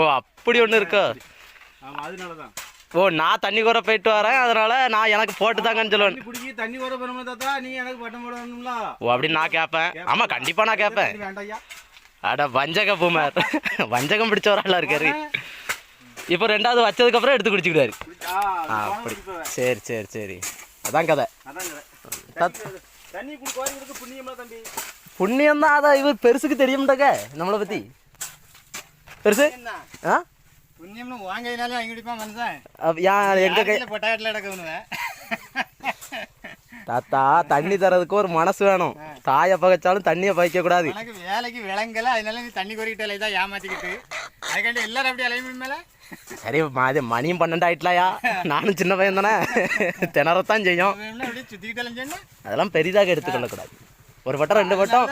ஓ அப்படி ஒன்று இருக்கா? ஆமா அதனால தான் ஓ நான் தண்ணி கூற போயிட்டு வரேன் அதனால நான் எனக்கு போட்டு தாங்கன்னு சொல்லுவேன். குடிக்கி தண்ணி ஓர போறோம்ல தாத்தா நீ எனக்கு பட்டம் போடணும்ல? ஓ அப்படின்னு நான் கேட்பேன் ஆமாம் கண்டிப்பாக நான் கேட்பேன் அட வஞ்சக பூமர். வஞ்சகம் பிடிச்ச ஒரு ஆளா இருக்காரு. இப்போ ரெண்டாவது வச்சதுக்கப்புறம் எடுத்து குடிச்சுக்கிட்டாரு. அப்படி. சரி சரி சரி. அதான் கதை. அதான் கதை. தண்ணி- தண்ணி குடி கோரி கொடுக்க புண்ணியமா தம்பி. புண்ணியம் தான் அதான் இவர் பெருசுக்கு தெரியும்டக்க நம்மளை பற்றி பெருசு? ஆ? புண்ணியம்னு வாங்கையினாலே வாங்கி குடிப்பான் மனுஷன். ஏன் எங்க கை பொட்டாட்டில் எடுக்கணுவேன் தாத்தா தண்ணி தரதுக்கு ஒரு மனசு வேணும். தாயை பகைச்சாலும் தண்ணியை பகைக்க கூடாது உனக்கு வேலைக்கு விளங்கல அதனால நீ தண்ணி கோரிக்கிட்ட தான் ஏமாத்திக்கிட்டு. அதுக்காண்டி எல்லாரும் அப்படி அலையும் மேல? சரி அது மணியும் பன்னெண்டு ஆயிட்டலாயா? நானும் சின்ன பையன் தானே. திணறத்தான் செய்யும். அதெல்லாம் பெரிதாக எடுத்துக்கொள்ளக்கூடாது. ஒரு வட்டம் ரெண்டு வட்டம்.